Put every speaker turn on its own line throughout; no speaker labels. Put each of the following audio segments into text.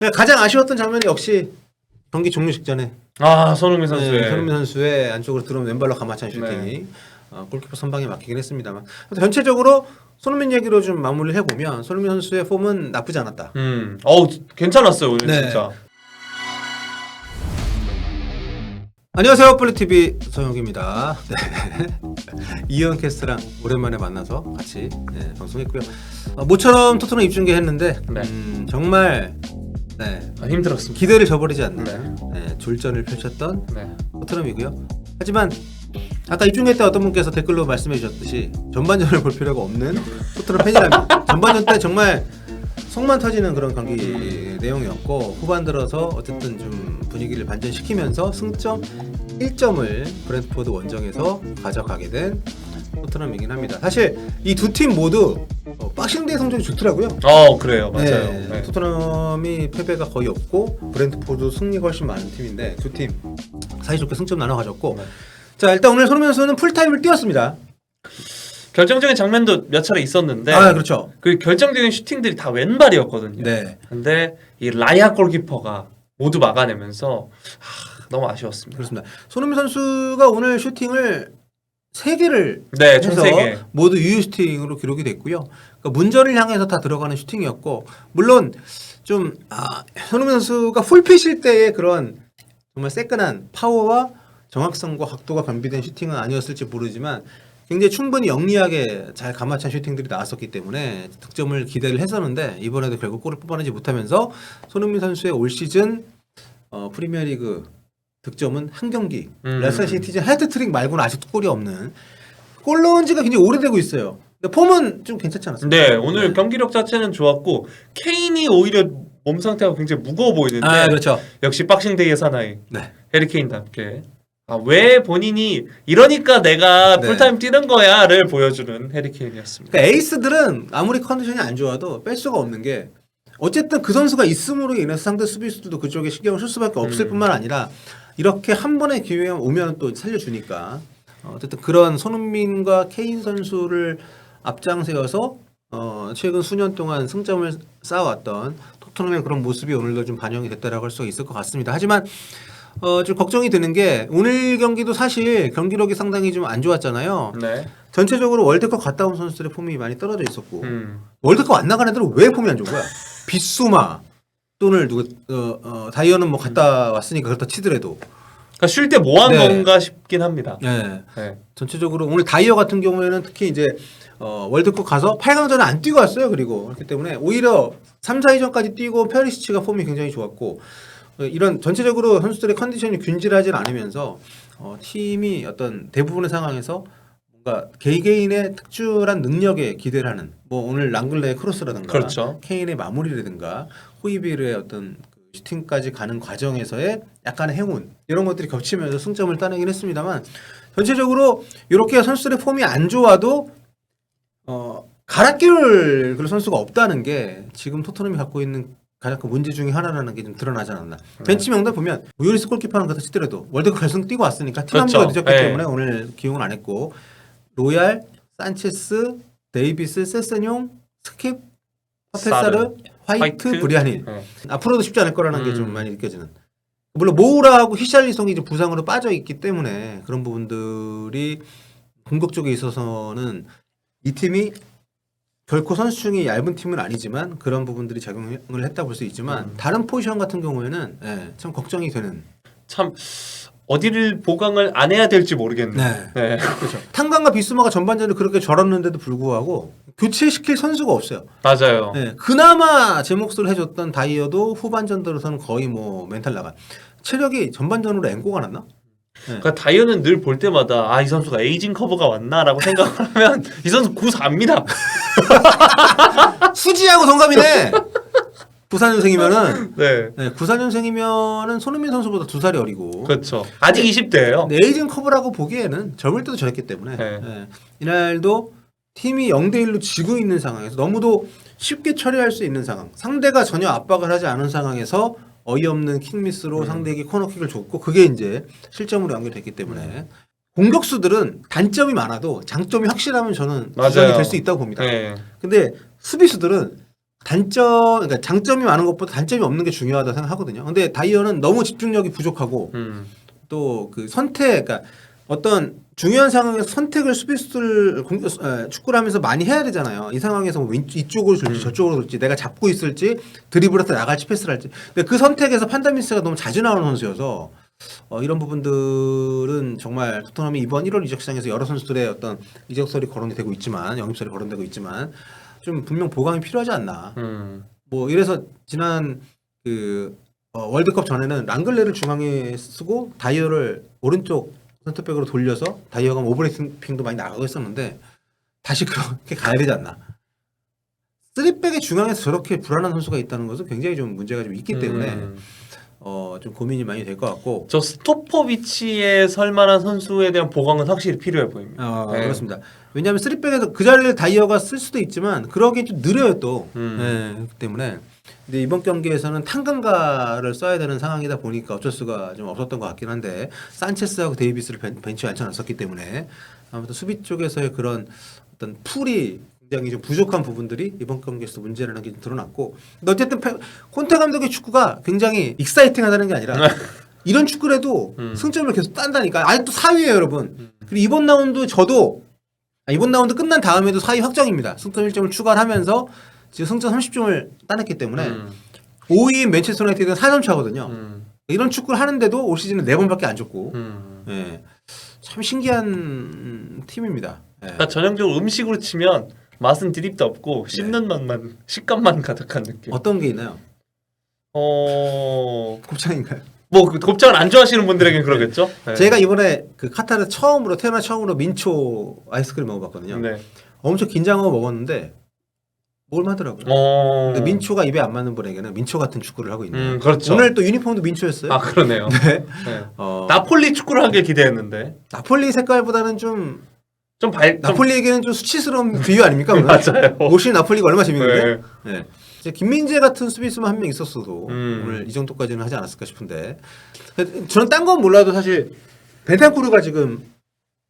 네, 가장 아쉬웠던 장면이 역시 경기 종료 직전에
아 손흥민 선수의
네, 손흥민 선수의 안쪽으로 들어온 왼발로 가마찬 슈팅이
네.
어, 골키퍼 선방에 막히긴 했습니다만 전체적으로 손흥민 얘기로 좀 마무리를 해보면 손흥민 선수의 폼은 나쁘지 않았다.
음, 어우 괜찮았어요 오늘
네.
진짜.
안녕하세요 폴리TV 서영욱입니다. 네. 이현 캐스트랑 오랜만에 만나서 같이 네, 방송했고요. 어, 모처럼 토트넘 입중계 했는데
네.
음, 정말 네,
아, 힘들었습니다.
기대를 저버리지 않는
네.
네, 졸전을 펼쳤던
네.
토트넘이고요. 하지만 아까 입중계 때 어떤 분께서 댓글로 말씀해 주셨듯이 전반전을 볼 필요가 없는 토트넘 팬이라면 전반전 때 정말 속만 터지는 그런 경기 내용이었고 후반 들어서 어쨌든 좀 분위기를 반전시키면서 승점 1점을 브랜트포드 원정에서 가져가게 된 토트넘이긴 합니다. 사실 이 두 팀 모두 어, 박싱데이 성적이 좋더라고요.
어 그래요 맞아요.
네,
네.
토트넘이 패배가 거의 없고 브렌트포드 승리가 훨씬 많은 팀인데 두 팀 사이좋게 승점 나눠 가졌고
네.
자 일단 오늘 손흥민 선수는 풀타임을 뛰었습니다.
결정적인 장면도 몇 차례 있었는데
아 그렇죠.
그 결정적인 슈팅들이 다 왼발이었거든요.
네.
근데 이 라이아 골키퍼가 모두 막아내면서 하, 너무 아쉬웠습니다.
그렇습니다. 손흥민 선수가 오늘 슈팅을 세 개를
네, 총
해서
세 개.
모두 유효 슈팅으로 기록이 됐고요. 그러니까 문전을 향해서 다 들어가는 슈팅이었고 물론 좀 아, 손흥민 선수가 풀핏일 때의 그런 정말 새끈한 파워와 정확성과 각도가 겸비된 슈팅은 아니었을지 모르지만 굉장히 충분히 영리하게 잘 감아찬 슈팅들이 나왔었기 때문에 득점을 기대를 했었는데 이번에도 결국 골을 뽑아내지 못하면서 손흥민 선수의 올 시즌 어, 프리미어리그 득점은 한 경기
음.
레스터 시티즌 헤드트릭 말고는 아직도 골이 없는 골 넣은 지가 굉장히 오래되고 있어요. 근데 폼은 좀 괜찮지 않았습니까?
네 오늘 경기력 자체는 좋았고 케인이 오히려 몸 상태가 굉장히 무거워 보이는데
아 그렇죠.
역시 박싱데이의 사나이
네.
해리케인답게 아, 왜 본인이 이러니까 내가
네.
풀타임 뛰는 거야를 보여주는 해리케인이었습니다.
그러니까 에이스들은 아무리 컨디션이 안 좋아도 뺄 수가 없는 게 어쨌든 그 선수가 있음으로 인해서 상대 수비수들도 그쪽에 신경을 쓸 수밖에 없을
음.
뿐만 아니라 이렇게 한 번의 기회가 오면 또 살려주니까 어, 어쨌든 그런 손흥민과 케인 선수를 앞장세워서 어, 최근 수년 동안 승점을 쌓아왔던 토트넘의 그런 모습이 오늘도 좀 반영이 됐다라고 할 수 있을 것 같습니다. 하지만 어, 좀 걱정이 되는 게 오늘 경기도 사실 경기력이 상당히 좀 안 좋았잖아요.
네.
전체적으로 월드컵 갔다 온 선수들의 폼이 많이 떨어져 있었고
음.
월드컵 안 나간 애들은 왜 폼이 안 좋은 거야? 빗소마 또는 누구 어, 어, 다이어는 뭐 갔다 왔으니까 그렇다 치더라도
그러니까 쉴 때 뭐한
네.
건가 싶긴 합니다.
예.
네.
전체적으로 오늘 다이어 같은 경우에는 특히 이제 어, 월드컵 가서 8강전을 안 뛰고 왔어요. 그리고 그렇기 때문에 오히려 3, 4위전까지 뛰고 페리시치가 폼이 굉장히 좋았고 어, 이런 전체적으로 선수들의 컨디션이 균질하지 않으면서 어, 팀이 어떤 대부분의 상황에서 뭔가 개개인의 특출한 능력에 기대를 하는 뭐 오늘 랑글레의 크로스라든가
그렇죠.
케인의 마무리라든가 호이비르의 어떤 그 슈팅까지 가는 과정에서의 약간의 행운 이런 것들이 겹치면서 승점을 따내긴 했습니다만 전체적으로 이렇게 선수들의 폼이 안 좋아도 어 갈아 끼울 그런 선수가 없다는 게 지금 토트넘이 갖고 있는 가장 큰 문제 중에 하나라는 게 좀 드러나지 않았나. 벤치 명단 보면 우요리스 골키퍼는 그렇다 치더라도 월드컵 결승 뛰고 왔으니까 팀 합류가
그렇죠.
늦었기
네.
때문에 오늘 기용은 안 했고 로얄, 산체스, 데이비스, 세세뇽, 스킵, 파페사르,
사르,
화이트,
화이트,
브리아닌
네.
앞으로도 쉽지 않을 거라는 게
음.
좀 많이 느껴지는. 물론 모우라하고 히샬리송이 좀 부상으로 빠져 있기 때문에 그런 부분들이 공격 쪽에 있어서는 이 팀이 결코 선수층이 얇은 팀은 아니지만 그런 부분들이 작용을 했다 볼 수 있지만
음.
다른 포지션 같은 경우에는 예, 참 걱정이 되는.
참 어디를 보강을 안 해야 될지 모르겠네요.
네.
네.
그렇죠. 탄강과 비스마가 전반전에 그렇게 절었는데도 불구하고 교체시킬 선수가 없어요.
맞아요.
네, 그나마 제 몫을 해줬던 다이어도 후반전 들어서는 거의 뭐 멘탈 나간. 체력이 전반전으로 앵꼬가 났나?
그러니까 다이어는 늘 볼 때마다 아 이 선수가 에이징 커브가 왔나라고 생각하면 이 선수 94입니다.
수지하고 동갑이네. 94년생이면은
네.
네, 94년생이면은 손흥민 선수보다 두 살이 어리고.
그렇죠. 아직 20대예요.
네, 에이징 커브라고 보기에는 젊을 때도 저랬기 때문에
네.
네, 이날도 팀이 0대 1로 지고 있는 상황에서 너무도 쉽게 처리할 수 있는 상황. 상대가 전혀 압박을 하지 않은 상황에서 어이없는 킥미스로
음.
상대에게 코너킥을 줬고 그게 이제 실점으로 연결됐기 때문에 공격수들은 단점이 많아도 장점이 확실하면 저는. 기전이 될 수 있다고 봅니다.
네.
근데 수비수들은 단점, 그러니까 장점이 많은 것보다 단점이 없는 게 중요하다 생각하거든요. 근데 다이어는 너무 집중력이 부족하고
음.
또그 선택, 그러니까 어떤 중요한 상황에서 선택을 수비수들 축구를 하면서 많이 해야 되잖아요. 이 상황에서 뭐 왼, 이쪽으로 줄지 저쪽으로 줄지 내가 잡고 있을지 드리블해서 나갈지 패스를 할지. 근데 그 선택에서 판단 미스가 너무 자주 나오는 선수여서 어, 이런 부분들은 정말 토트넘이 이번 1월 이적 시장에서 여러 선수들의 어떤 이적설이 거론이 되고 있지만 영입설이 거론되고 있지만 좀 분명 보강이 필요하지 않나.
음.
뭐 이래서 지난 그 어, 월드컵 전에는 랑글레를 중앙에 쓰고 다이어를 오른쪽 센터백으로 돌려서 다이어가 오버래핑도 많이 나가고 했었는데 다시 그렇게 가야 되지 않나. 쓰리백의 중앙에서 저렇게 불안한 선수가 있다는 것은 굉장히 좀 문제가 좀 있기 때문에
음.
어, 좀 고민이 많이 될 것 같고
저 스토퍼 위치에 설 만한 선수에 대한 보강은 확실히 필요해 보입니다.
어,
네.
그렇습니다. 왜냐하면 쓰리백에서 그 자리를 다이어가 쓸 수도 있지만 그러기엔 좀 느려요 또.
음.
네, 그렇기 때문에 근데 이번 경기에서는 탄강가를 써야 되는 상황이다 보니까 어쩔 수가 좀 없었던 것 같긴 한데 산체스하고 데이비스를 벤, 벤치에 앉혀놨었기 때문에 아무튼 수비 쪽에서의 그런 어떤 풀이 굉장히 좀 부족한 부분들이 이번 경기에서 문제라는 게 좀 드러났고 근데 어쨌든 페- 콘테 감독의 축구가 굉장히 익사이팅하다는 게 아니라 이런 축구를 해도
음.
승점을 계속 딴다니까 아직도 4위예요 여러분 그리고 이번 라운드 저도 아, 이번 라운드 끝난 다음에도 4위 확정입니다 승점 1점을 추가를 하면서 지금 승점 30점을 따냈기 때문에
음.
5위인 맨체스터 유나이티드는 4점 차거든요
음.
이런 축구를 하는데도 올 시즌은 4번밖에 안 줬고
음.
예. 참 신기한 음, 팀입니다 예.
그러니까 전형적으로 음식으로 치면 맛은 드립도 없고 씹는 맛만 식감만 가득한 느낌.
어떤 게 있나요?
어.
곱창인가요?
뭐 그 곱창을 안 좋아하시는 분들에겐 그러겠죠. 네.
제가 이번에 그 카타르 처음으로 태어나 처음으로 민초 아이스크림 먹어봤거든요
네.
엄청 긴장하고 먹었는데 먹을만하더라고요
어.
근데 민초가 입에 안 맞는 분에게는 민초 같은 축구를 하고 있네요.
음 그렇죠.
오늘 또 유니폼도 민초였어요.
아 그러네요.
네.
네.
어,
나폴리 축구를 하길 기대했는데
나폴리 색깔보다는 좀
좀 발. 좀-
나폴리에게는 좀 수치스러운 비유 아닙니까? 오늘?
맞아요.
옷이 나폴리가 얼마나 재밌는데.
네.
네. 이제 김민재 같은 수비수만 한 명 있었어도
음.
오늘 이 정도까지는 하지 않았을까 싶은데 저는 딴 건 몰라도 사실 벤탄쿠르가 지금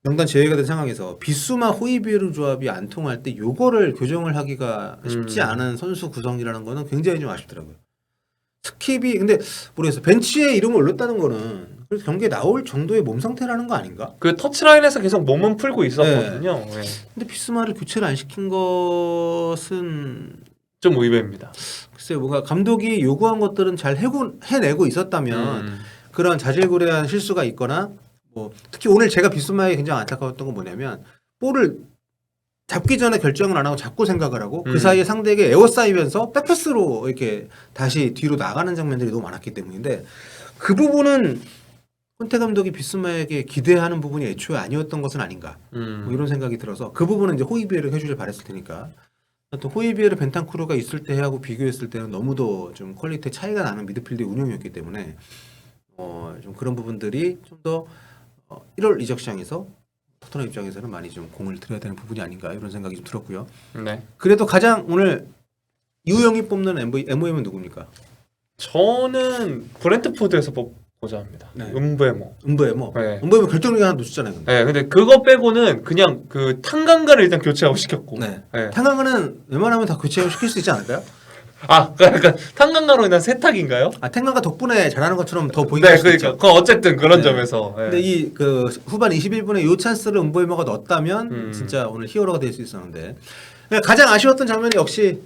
명단 제외가 된 상황에서 비수마 호이비에르 조합이 안 통할 때 요거를 교정을 하기가 쉽지
음.
않은 선수 구성이라는 거는 굉장히 좀 아쉽더라고요. 스킵이 근데 모르겠어 벤치에 이름을 올렸다는 거는 그래서 경기에 나올 정도의 몸 상태라는 거 아닌가?
그 터치라인에서 계속 몸은 풀고 있었거든요. 네.
근데 비스마를 교체를 안 시킨 것은
좀 의외입니다.
글쎄요 뭔가 감독이 요구한 것들은 잘 해고, 해내고 있었다면
음.
그런 자질구레한 실수가 있거나 뭐 특히 오늘 제가 비스마에 굉장히 안타까웠던 건 뭐냐면 볼을 잡기 전에 결정을 안 하고 잡고 생각을 하고
음.
그 사이에 상대에게 에어싸이면서 백패스로 이렇게 다시 뒤로 나가는 장면들이 너무 많았기 때문인데 그 부분은 콘테 감독이 비스마에게 기대하는 부분이 애초에 아니었던 것은 아닌가
음.
뭐 이런 생각이 들어서 그 부분은 이제 호이비에를 해주길 바랬을 테니까 또 호이비에르 벤탄쿠르가 있을 때하고 비교했을 때는 너무도 좀 퀄리티 차이가 나는 미드필드 운영이었기 때문에 어 좀 그런 부분들이 좀더 어, 1월 이적 시장에서 토트넘 입장에서는 많이 좀 공을 들여야 되는 부분이 아닌가 이런 생각이 좀 들었고요.
네.
그래도 가장 오늘 이우영이 뽑는 MV, MOM은 누굽니까?
저는 브렌트포드에서 뽑 고자 합니다.
네.
음부에모.
은보에모.
네.
은보에모 결정력이 하나 놓쳤잖아요. 근데.
네, 근데 그거 빼고는 그냥 그 탄강가를 일단 교체하고 시켰고.
네.
네.
탱강은 웬만하면 다 교체를 시킬 수 있지 않을까요?
아, 그러니까 탄강가로 인한 세탁인가요?
아 탱강가 덕분에 잘하는 것처럼 더 보이게
네, 그러니까
있죠.
그 어쨌든 그런
네.
점에서. 네.
근데 이 그 후반 21분에 요 찬스를 은보이머가 넣었다면
음.
진짜 오늘 히어로가 될 수 있었는데 근데 가장 아쉬웠던 장면이 역시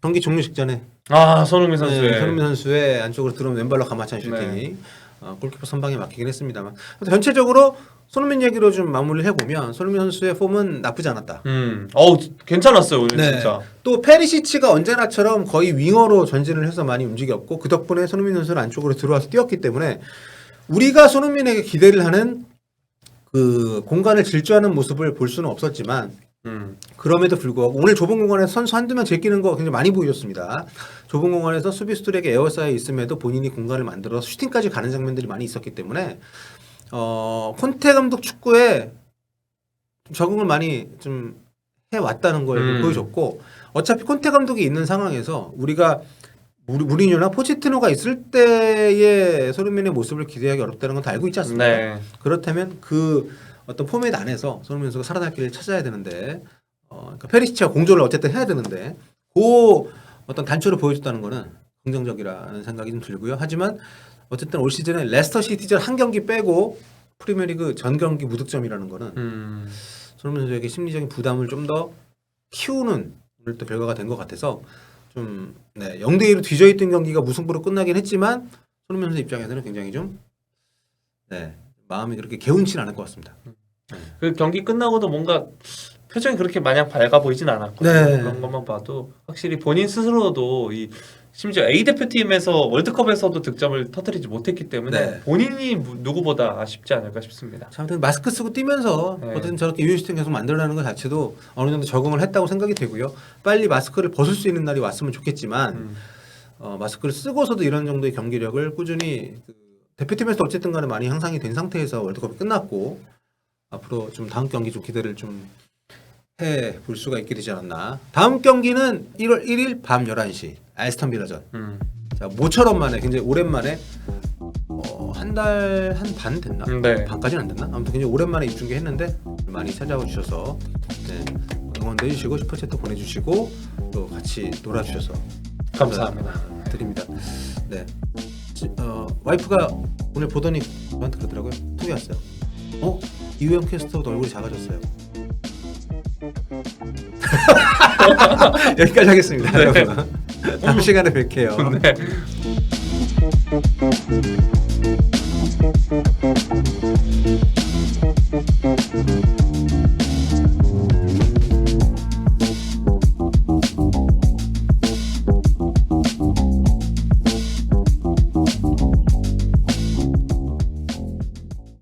경기 종료 직전에
아, 손흥민 선수의.
네, 손흥민 선수의 안쪽으로 들어온 왼발로 가마찬 슈팅이
네.
어, 골키퍼 선방에 막히긴 했습니다만 전체적으로 손흥민 얘기로 좀 마무리를 해보면 손흥민 선수의 폼은 나쁘지 않았다.
음. 어우, 괜찮았어요, 오늘
네.
진짜.
또 페리시치가 언제나처럼 거의 윙어로 전진을 해서 많이 움직였고 그 덕분에 손흥민 선수는 안쪽으로 들어와서 뛰었기 때문에 우리가 손흥민에게 기대를 하는 그 공간을 질주하는 모습을 볼 수는 없었지만
음.
그럼에도 불구하고 오늘 좁은 공간에서 선수 한두 명 제끼는 거 굉장히 많이 보여줬습니다. 좁은 공간에서 수비수들에게 에어싸여 있음에도 본인이 공간을 만들어서 슈팅까지 가는 장면들이 많이 있었기 때문에 어 콘테 감독 축구에 좀 적응을 많이 좀 해왔다는 걸
음.
보여줬고 어차피 콘테 감독이 있는 상황에서 우리가 무리- 무리뉴나 포체티노가 있을 때의 손흥민의 모습을 기대하기 어렵다는 건 다 알고 있지 않습니까?
네.
그렇다면 그 어떤 포맷 안에서 손흥민 선수가 살아날 길을 찾아야 되는데 어, 그러니까 페리시치와 공조를 어쨌든 해야 되는데 그 어떤 단초를 보여줬다는 거는 긍정적이라는 생각이 좀 들고요. 하지만 어쨌든 올 시즌에 레스터 시티전 한 경기 빼고 프리미어리그 전 경기 무득점이라는 거는
음.
손흥민 선수에게 심리적인 부담을 좀 더 키우는 오늘 또 결과가 된 것 같아서 좀 네, 0대 1로 뒤져 있던 경기가 무승부로 끝나긴 했지만 손흥민 선수 입장에서는 굉장히 좀 네, 마음이 그렇게 개운치 않을 것 같습니다.
그 경기 끝나고도 뭔가 표정이 그렇게 마냥 밝아 보이진 않았고
네.
그런 것만 봐도 확실히 본인 스스로도 이 심지어 A 대표팀에서 월드컵에서도 득점을 터뜨리지 못했기 때문에
네.
본인이 무- 누구보다 아쉽지 않을까 싶습니다.
참, 아무튼 마스크 쓰고 뛰면서
네.
어쨌든 저렇게 유효 시스템 계속 만들어내는 것 자체도 어느 정도 적응을 했다고 생각이 되고요. 빨리 마스크를 벗을 수 있는 날이 왔으면 좋겠지만
음.
어, 마스크를 쓰고서도 이런 정도의 경기력을 꾸준히 그 대표팀에서 어쨌든 간에 많이 향상이 된 상태에서 월드컵이 끝났고 앞으로 좀 다음 경기 좀 기대를 좀 해 볼 수가 있게 되지 않았나. 다음 경기는 1월 1일 밤 11시 알스턴 빌라전.
음.
자, 모처럼 만에 굉장히 오랜만에 어, 한달 한 반 됐나?
음, 네.
반까지는 안 됐나? 아무튼 굉장히 오랜만에 입중계했는데 많이 찾아와 주셔서 네, 응원도 해주시고 슈퍼챗도 보내주시고 또 같이 놀아주셔서
감사합니다.
드립니다. 네, 지- 어, 와이프가 오늘 보더니 저한테 그러더라고요. 톡이 왔어요. 어? 이우영 캐스터도 얼굴이 작아졌어요. 여기까지 하겠습니다,
네.
여러분. 다음 시간에 뵐게요.
네.